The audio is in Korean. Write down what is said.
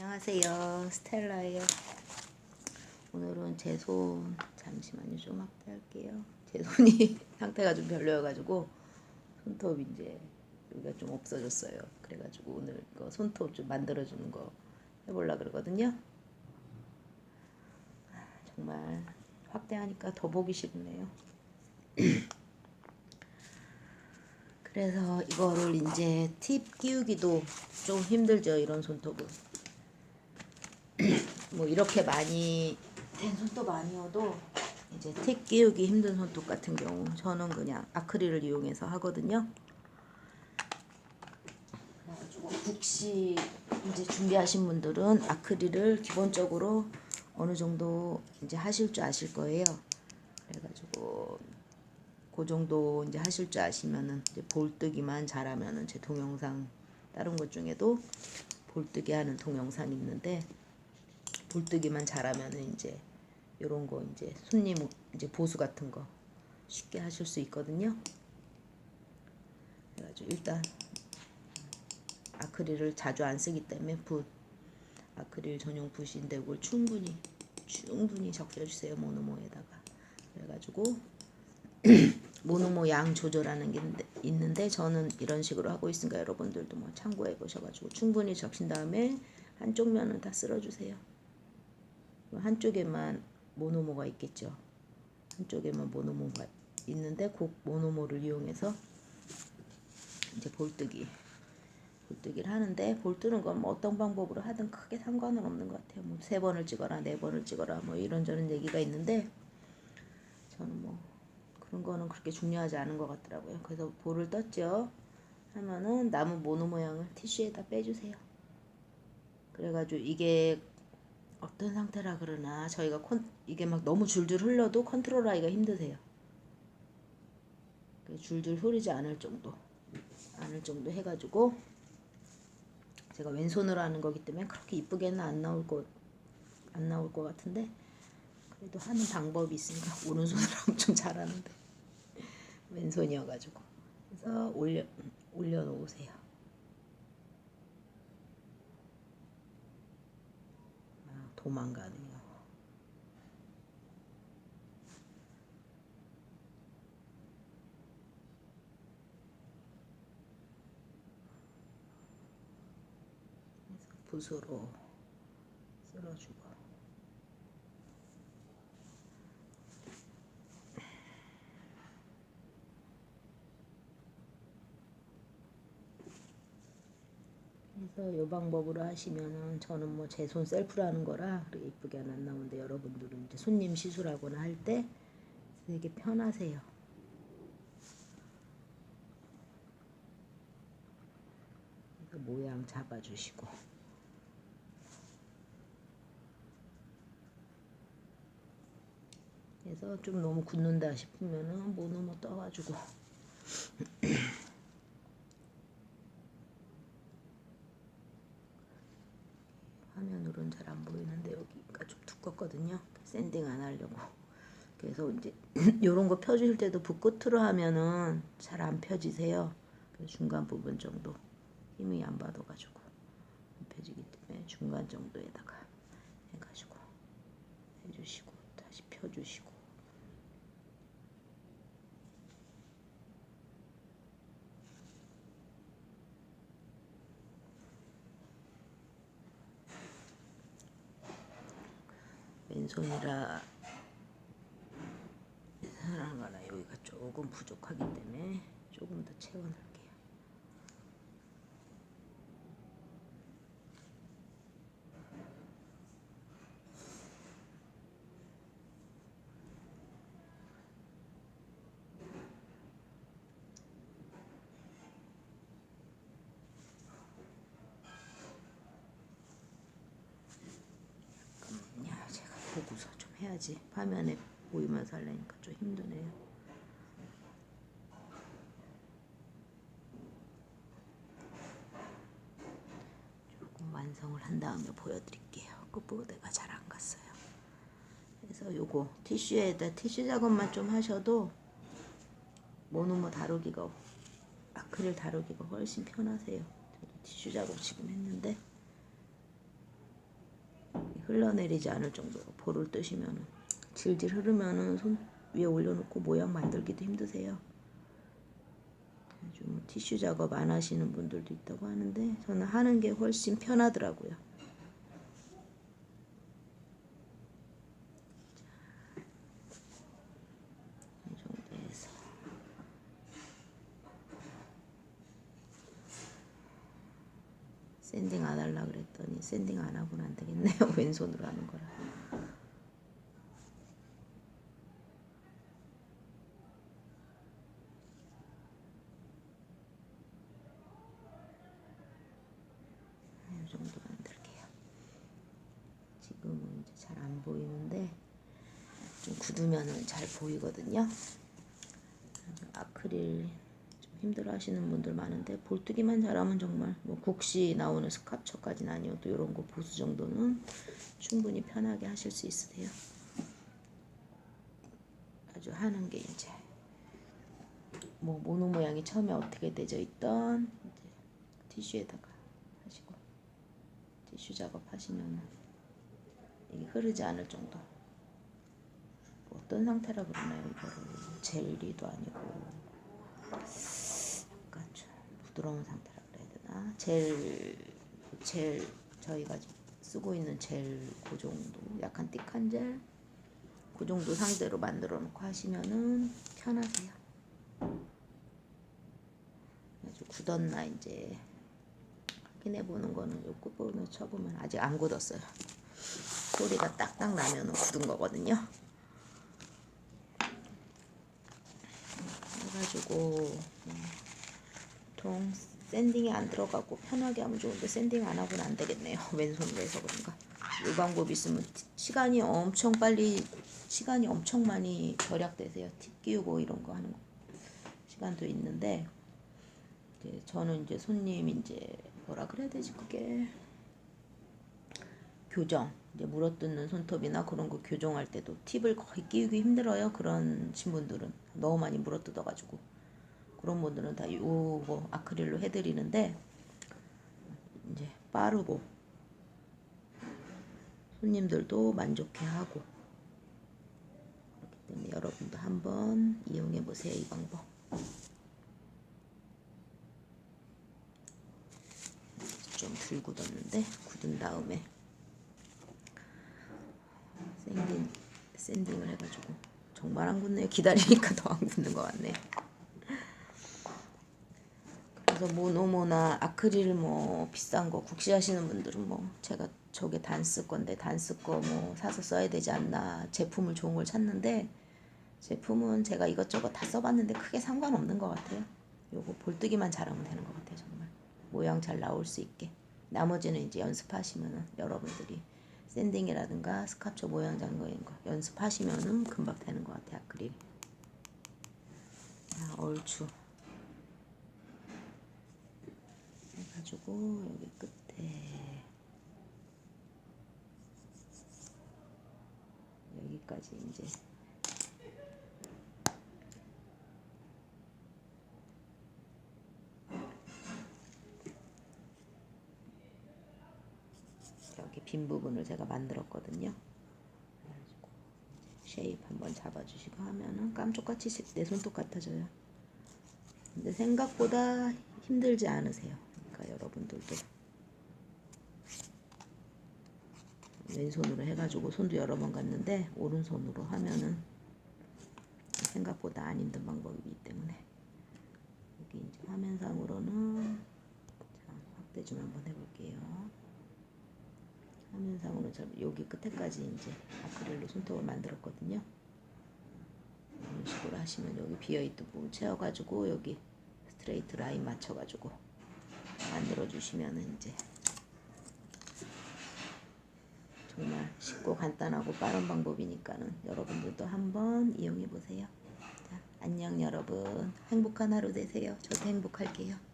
안녕하세요. 스텔라예요. 오늘은 제 손 잠시만요. 좀 확대할게요. 제 손이 상태가 좀 별로여가지고 손톱 이제 여기가 좀 없어졌어요. 그래가지고 오늘 이거 손톱 좀 만들어주는 거 해보려 그러거든요. 아, 정말 확대하니까 더 보기 싫네요. 그래서 이거를 이제 팁 끼우기도 좀 힘들죠 이런 손톱은 뭐 이렇게 많이 된 손톱 아니어도 이제 팁 끼우기 힘든 손톱 같은 경우 저는 그냥 아크릴을 이용해서 하거든요. 국시 이제 준비하신 분들은 아크릴을 기본적으로 어느 정도 이제 하실 줄 아실 거예요. 그래가지고 그 정도 이제 하실 줄 아시면은 이제 볼뜨기만 잘하면은 제 동영상 다른 것 중에도 볼뜨기 하는 동영상 있는데 볼뜨기만 잘하면은 이제 요런 거 이제 손님 이제 보수 같은 거 쉽게 하실 수 있거든요. 그래가지고 일단 아크릴을 자주 안 쓰기 때문에 붓 아크릴 전용 붓인데 이걸 충분히 충분히 적셔주세요 모노모에다가 그래가지고 모노모 양 조절하는 게 있는데 저는 이런 식으로 하고 있으니까 여러분들도 뭐 참고해 보셔가지고 충분히 적신 다음에 한쪽 면은 다 쓸어주세요. 한쪽에만 모노모가 있겠죠. 한쪽에만 모노모가 있는데 그 모노모를 이용해서 이제 볼뜨기 볼뜨기를 하는데 볼뜨는 건 뭐 어떤 방법으로 하든 크게 상관은 없는 것 같아요. 뭐 세 번을 찍어라 네 번을 찍어라 뭐 이런저런 얘기가 있는데 저는 뭐 그런 거는 그렇게 중요하지 않은 것 같더라고요. 그래서 볼을 떴죠. 하면은 나무 모노 모양을 티슈에다 빼주세요. 그래가지고 이게 어떤 상태라 그러나 저희가 컨, 이게 막 너무 줄줄 흘러도 컨트롤하기가 힘드세요. 줄줄 흐르지 않을 정도, 않을 정도 해가지고 제가 왼손으로 하는 거기 때문에 그렇게 이쁘게는 안 나올 것, 안 나올 것 같은데 그래도 하는 방법이 있으니까 오른손으로 좀 잘하는데 왼손이어가지고 그래서 올려 올려 놓으세요. 아, 도망가네요. 붓으로 쓸어주고 그래서 이 방법으로 하시면은 저는 뭐 제 손 셀프로 하는 거라 그렇게 이쁘게 안 나오는데 여러분들은 이제 손님 시술하거나 할 때 되게 편하세요. 모양 잡아주시고 그래서 좀 너무 굳는다 싶으면은 모노모 떠가지고 화면으로는 잘 안 보이는데 여기가 좀 두껍거든요. 샌딩 안 하려고. 그래서 이제 요런 거 펴주실 때도 붓 끝으로 하면은 잘 안 펴지세요. 그래서 중간 부분 정도 힘이 안 받아가지고 안 펴지기 때문에 중간 정도에다가 해가지고 해주시고 다시 펴주시고 왼손이라 거라 여기가 조금 부족하기 때문에 조금 더 채워넣을게요. 야, 제가 보고서 좀 해야지. 화면에 보이면서 하려니까 좀 힘드네요. 조금 완성을 한 다음에 보여드릴게요. 끝부분가 잘 안 갔어요. 그래서 요거 티슈에다 티슈 작업만 좀 하셔도 모노모 다루기가 아크릴 다루기가 훨씬 편하세요. 저도 티슈 작업 지금 했는데 흘러내리지 않을 정도로 볼을 뜨시면은 질질 흐르면은 손 위에 올려놓고 모양 만들기도 힘드세요. 뭐 티슈 작업 안 하시는 분들도 있다고 하는데 저는 하는 게 훨씬 편하더라고요. 이 정도에서 샌딩 안 하려 그랬더니 샌딩 안 하고는 안 되겠네요. 왼손으로 하는 거라. 이 정도 만들게요. 지금은 이제 잘 안 보이는데 좀 굳으면은 잘 보이거든요. 아크릴 좀 힘들어 하시는 분들 많은데 볼뜨기만 잘하면 정말 뭐 국시 나오는 스카처까지는 아니어도 이런 거 보수 정도는 충분히 편하게 하실 수 있으세요. 아주 하는 게 이제 뭐 모노 모양이 처음에 어떻게 되져 있던 이제 티슈에다가 하시고 티슈 작업하시면 이게 흐르지 않을 정도. 어떤 상태라 그러나요? 이거를 젤리도 아니고 좀 부드러운 상태라 그래야 되나? 젤, 젤 저희가 쓰고 있는 젤 그 정도. 약간 띡한 젤? 그 정도 상대로 만들어 놓고 하시면은 편하세요. 아주 굳었나 이제 확인해 보는 거는 요 끝부분을 쳐보면 아직 안 굳었어요. 소리가 딱딱 나면 굳은 거거든요. 해가지고 뭐 보통 샌딩이 안 들어가고 편하게 하면 좋은데 샌딩 안 하고는 안 되겠네요. 왼손으로 해서 그런가. 이 방법 있으면 티- 시간이 엄청 빨리 시간이 엄청 많이 절약되세요. 팁 끼우고 이런 거 하는 거. 시간도 있는데 이제 저는 이제 손님 이제 뭐라 그래야 되지 그게? 교정. 이제 물어뜯는 손톱이나 그런 거 교정할 때도 팁을 거의 끼우기 힘들어요 그런 신분들은. 너무 많이 물어뜯어가지고 그런 분들은 다 요거 아크릴로 해드리는데 이제 빠르고 손님들도 만족해하고 그렇기 때문에 여러분도 한번 이용해 보세요 이 방법. 좀 덜 굳었는데 굳은 다음에 샌딩 샌딩을 해가지고 정말 안 굳네요. 기다리니까 더 안 굳는 것 같네. 그래서 모노모나 아크릴 뭐 비싼 거 국시 하시는 분들은 뭐 제가 저게 단스 건데 단스 거 뭐 사서 써야 되지 않나 제품을 좋은 걸 찾는데 제품은 제가 이것저것 다 써봤는데 크게 상관없는 것 같아요. 요거 볼뜨기만 잘하면 되는 것 같아요 정말 모양 잘 나올 수 있게 나머지는 이제 연습하시면은 여러분들이 샌딩이라든가 스카초 모양 장거인 거 연습하시면은 금방 되는 것 같아요 아크릴. 자 얼추 해가지고 여기 끝에 여기까지 이제 여기 빈 부분을 제가 만들었거든요. 쉐입 한번 잡아주시고 하면은 깜짝같이 내 손톱 같아져요. 근데 생각보다 힘들지 않으세요. 그러니까 여러분들도 왼손으로 해가지고 손도 여러 번 갔는데 오른손으로 하면은 생각보다 안 힘든 방법이기 때문에 여기 이제 화면상으로는 자, 확대 좀 한번 해볼게요. 화면상으로 저 여기 끝에까지 이제 아크릴로 손톱을 만들었거든요. 이런 식으로 하시면 여기 비어있던 부분 채워가지고 여기 스트레이트 라인 맞춰가지고 만들어 주시면은 이제 정말 쉽고 간단하고 빠른 방법이니까는 여러분들도 한번 이용해 보세요. 자, 안녕 여러분. 행복한 하루 되세요. 저도 행복할게요.